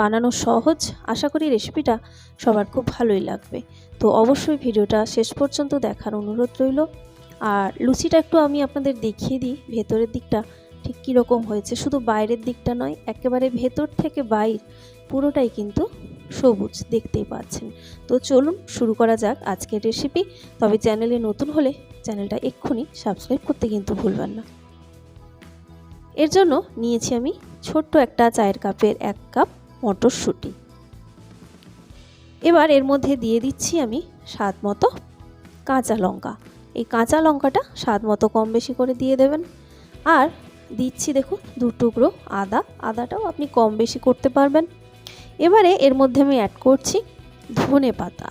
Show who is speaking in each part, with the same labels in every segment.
Speaker 1: বানানো সহজ, আশা করি রেসিপিটা সবার খুব ভালোই লাগবে। তো অবশ্যই ভিডিওটা শেষ পর্যন্ত দেখার অনুরোধ রইল। আর লুচিটা একটু আমি আপনাদের দেখিয়ে দিই, ভেতরের দিকটা ঠিক কীরকম হয়েছে। শুধু বাইরের দিকটা নয়, একেবারে ভেতর থেকে বাইর, পুরোটাই কিন্তু সবুজ দেখতেই পাচ্ছেন। তো চলুন শুরু করা যাক আজকের রেসিপি। তবে চ্যানেলে নতুন হলে চ্যানেলটা এক্ষুনি সাবস্ক্রাইব করতে কিন্তু ভুলবেন না। এর জন্য নিয়েছি আমি ছোট্ট একটা চায়ের কাপের এক কাপ মটরশুঁটি। এবার এর মধ্যে দিয়ে দিচ্ছি আমি স্বাদ মতো কাঁচা লঙ্কা। এই কাঁচা লঙ্কাটা স্বাদ মতো কম বেশি করে দিয়ে দেবেন। আর দিচ্ছি দেখুন দু টুকরো আদা। আদাটাও আপনি কম বেশি করতে পারবেন। এবারে এর মধ্যে আমি অ্যাড করছি ধনে পাতা।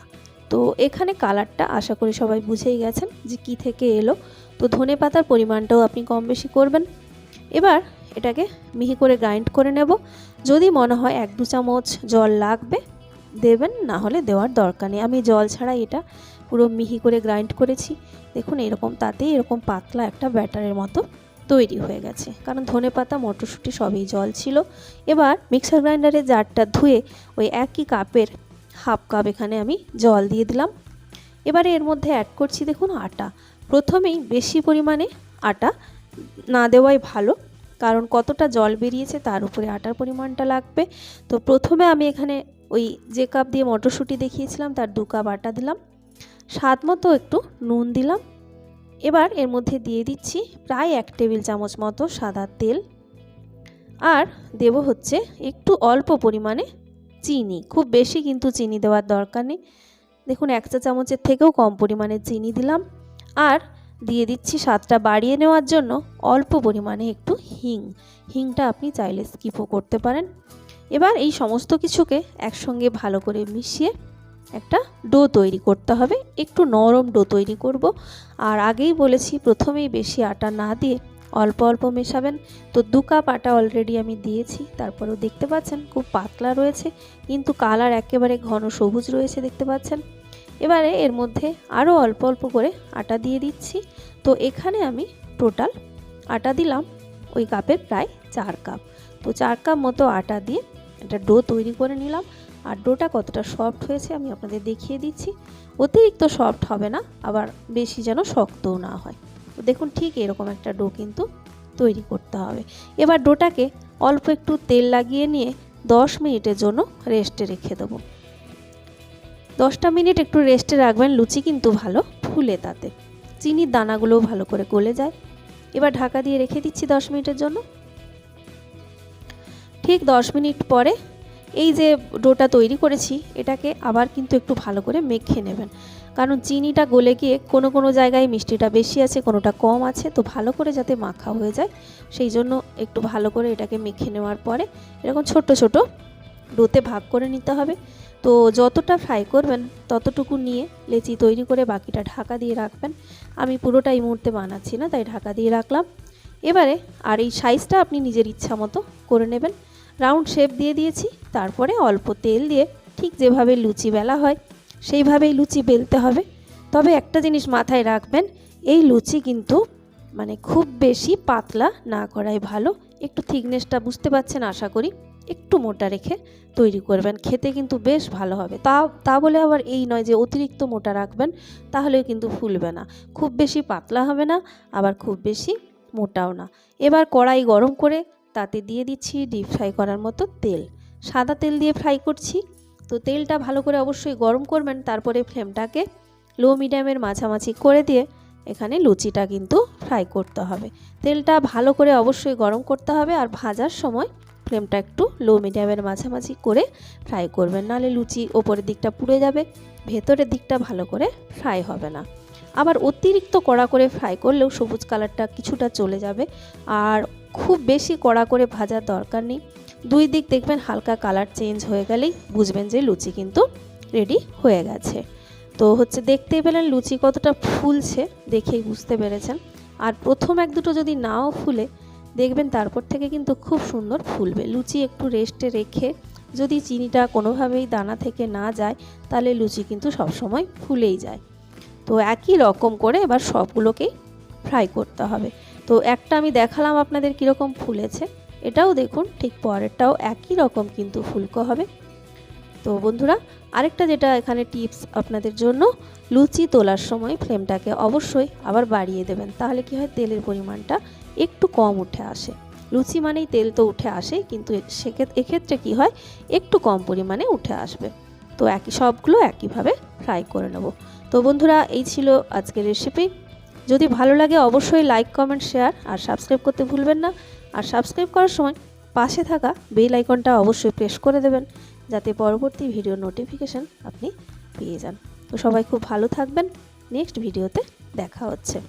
Speaker 1: তো এখানে কালারটা আশা করি সবাই বুঝেই গেছেন যে কি থেকে এলো। তো ধনে পাতার পরিমাণটাও আপনি কম বেশি করবেন। এবার এটাকে মিহি করে গ্রাইন্ড করে নেব। যদি মনে হয় এক দু চামচ জল লাগবে, দেবেন, না হলে দেওয়ার দরকার নেই। আমি জল ছাড়াই এটা পুরো মিহি করে গ্রাইন্ড করেছি। দেখুন, এরকম তাতেই এরকম পাতলা একটা ব্যাটারের মতো তৈরি হয়ে গেছে। কারণ ধনে পাতা, মটরশুঁটি সবই জল ছিল। এবার মিক্সার গ্রাইন্ডারে জারটা ধুয়ে ওই একই কাপের হাফ কাপ এখানে আমি জল দিয়ে দিলাম। এবারে এর মধ্যে অ্যাড করছি, দেখুন, আটা। প্রথমেই বেশি পরিমাণে আটা না দেওয়াই ভালো, কারণ কতটা জল বেরিয়েছে তার উপরে আটার পরিমাণটা লাগবে। তো প্রথমে আমি এখানে ওই যে কাপ দিয়ে মটরশুঁটি দেখিয়েছিলাম, তার দু কাপ আটা দিলাম। স্বাদ মতো একটু নুন দিলাম। এবার এর মধ্যে দিয়ে দিচ্ছি প্রায় এক টেবিল চামচ মতো সাদা তেল। আর দেব হচ্ছে একটু অল্প পরিমাণে চিনি। খুব বেশি কিন্তু চিনি দেওয়ার দরকার নেই। দেখুন, এক চা চামচের থেকেও কম পরিমাণে চিনি দিলাম। আর দিয়ে দিচ্ছি স্বাদটা বাড়িয়ে নেওয়ার জন্য অল্প পরিমাণে একটু হিং। হিংটা আপনি চাইলে স্কিপও করতে পারেন। এবার এই সমস্ত কিছুকে একসঙ্গে ভালো করে মিশিয়ে একটা ডো তৈরি করতে হবে। একটু নরম ডো তৈরি করব। আর আগেই বলেছি, প্রথমেই বেশি আটা না দিয়ে অল্প অল্প মেশাবেন। তো দু কাপ আটা অলরেডি আমি দিয়েছি। তারপরেও দেখতে পাচ্ছেন খুব পাতলা রয়েছে, কিন্তু কালার একেবারে ঘন সবুজ রয়েছে, দেখতে পাচ্ছেন। এবারে এর মধ্যে আরও অল্প অল্প করে আটা দিয়ে দিচ্ছি। তো এখানে আমি টোটাল আটা দিলাম ওই কাপের প্রায় চার কাপ। তো চার কাপ মতো আটা দিয়ে একটা ডো তৈরি করে নিলাম। আর ডোটা কতটা সফট হয়েছে আমি আপনাদের দেখিয়ে দিচ্ছি। অতিরিক্ত সফট হবে না, আবার বেশি যেন শক্তও না হয়। তো দেখুন ঠিক এরকম একটা ডো কিন্তু তৈরি করতে হবে। এবার ডোটাকে অল্প একটু তেল লাগিয়ে নিয়ে দশ মিনিটের জন্য রেস্টে রেখে দেবো। দশটা মিনিট একটু রেস্টে রাখবেন, লুচি কিন্তু ভালো, ফুলে তাতে। চিনির দানাগুলোও ভালো করে গলে যায়। এবার ঢাকা দিয়ে রেখে দিচ্ছি দশ মিনিটের জন্য। ঠিক দশ মিনিট পরে এই যে ডোটা তৈরি করেছি, এটাকে আবার কিন্তু একটু ভালো করে মেখে নেবেন। কারণ চিনিটা গলে গিয়ে কোনো কোনো জায়গায় মিষ্টিটা বেশি আছে, কোনোটা কম আছে, তো ভালো করে যাতে মাখা হয়ে যায়, সেই জন্য একটু ভালো করে এটাকে মেখে নেওয়ার পরে এরকম ছোট ছোট ডোতে ভাগ করে নিতে হবে। তো যতটা ফ্রাই করবেন, ততটুকু নিয়ে লেচি তৈরি করে বাকিটা ঢাকা দিয়ে রাখবেন। আমি পুরোটা এই মুহূর্তে বানাচ্ছি না, তাই ঢাকা দিয়ে রাখলাম। এবারে আর এই সাইজটা আপনি নিজের ইচ্ছা মতো করে নেবেন। রাউন্ড শেপ দিয়ে দিয়েছি, তারপরে অল্প তেল দিয়ে ঠিক যেভাবে লুচি বেলা হয়, সেইভাবেই লুচি বেলতে হবে। তবে একটা জিনিস মাথায় রাখবেন, এই লুচি কিন্তু মানে খুব বেশি পাতলা না করাই ভালো। একটু থিকনেসটা বুঝতে পারছেন, আশা করি? একটু মোটা রেখে তৈরি করবেন। খেতে কিন্তু বেশ ভালো হবে। তা তা বলে আবার এই নয় যে অতিরিক্ত মোটা রাখবেন, তাহলেও কিন্তু ফুলবে না। খুব বেশি পাতলা হবে না, আবার খুব বেশি মোটাও না। এবার কড়াই গরম করে তাতে দিয়ে দিচ্ছি ডিপ ফ্রাই করার মতো তেল। সাদা তেল দিয়ে ফ্রাই করছি। তো তেলটা ভালো করে অবশ্যই গরম করবেন, তারপরে ফ্লেমটাকে লো মিডিয়ামের মাঝামাঝি করে দিয়ে এখানে লুচিটা কিন্তু ফ্রাই করতে হবে। তেলটা ভালো করে অবশ্যই গরম করতে হবে আর ভাজার সময় ফ্লেমটা একটু লো মিডিয়ামের মাঝামাঝি করে ফ্রাই করবেন। নাহলে লুচি ওপরের দিকটা পুড়ে যাবে, ভেতরের দিকটা ভালো করে ফ্রাই হবে না। আবার অতিরিক্ত কড়া করে ফ্রাই করলেও সবুজ কালারটা কিছুটা চলে যাবে। আর খুব বেশি কড়া করে ভাজার দরকার নেই। দুই দিক দেখবেন হালকা কালার চেঞ্জ হয়ে গেলেই বুঝবেন যে লুচি কিন্তু রেডি হয়ে গেছে। তো হচ্ছে দেখতেই পেলেন লুচি কতটা ফুলছে, দেখেই বুঝতে পেরেছেন। আর প্রথম এক দুটো যদি নাও ফুলে দেখবেন তারপর থেকে কিন্তু খুব সুন্দর ফুলবে। লুচি একটু রেস্টে রেখে যদি চিনিটা কোনোভাবেই দানা থেকে না যায়, তাহলে লুচি কিন্তু সবসময় ফুলেই যায়। তো একই রকম করে এবার সবগুলোকেই ফ্রাই করতে হবে। তো একটা আমি দেখালাম আপনাদের কীরকম ফুলেছে। এটাও দেখুন, ঠিক পরেরটাও একই রকম কিন্তু ফুলকো হবে। তো বন্ধুরা আরেকটা যেটা এখানে টিপস আপনাদের জন্য, লুচি তোলার সময় ফ্লেমটাকে অবশ্যই আবার বাড়িয়ে দেবেন, তাহলে কি হয় তেলের পরিমাণটা একটু কম উঠে আসে। লুচি মানেই তেল তো উঠে আসে, কিন্তু সেক্ষেত্রে এক্ষেত্রে কী হয়, একটু কম পরিমাণে উঠে আসবে। তো একই, সবগুলো একইভাবে ফ্রাই করে নেব। তো বন্ধুরা, এই ছিল আজকের রেসিপি যদি ভালো লাগে অবশ্যই লাইক কমেন্ট শেয়ার আর সাবস্ক্রাইব করতে ভুলবেন না। আর সাবস্ক্রাইব করার সময় পাশে থাকা বেল আইকনটা অবশ্যই প্রেস করে দেবেন। যাতে পরবর্তী ভিডিও নোটিফিকেশান আপনি পেয়ে যান। তো সবাই খুব ভালো থাকবেন। নেক্সট ভিডিওতে দেখা হচ্ছে।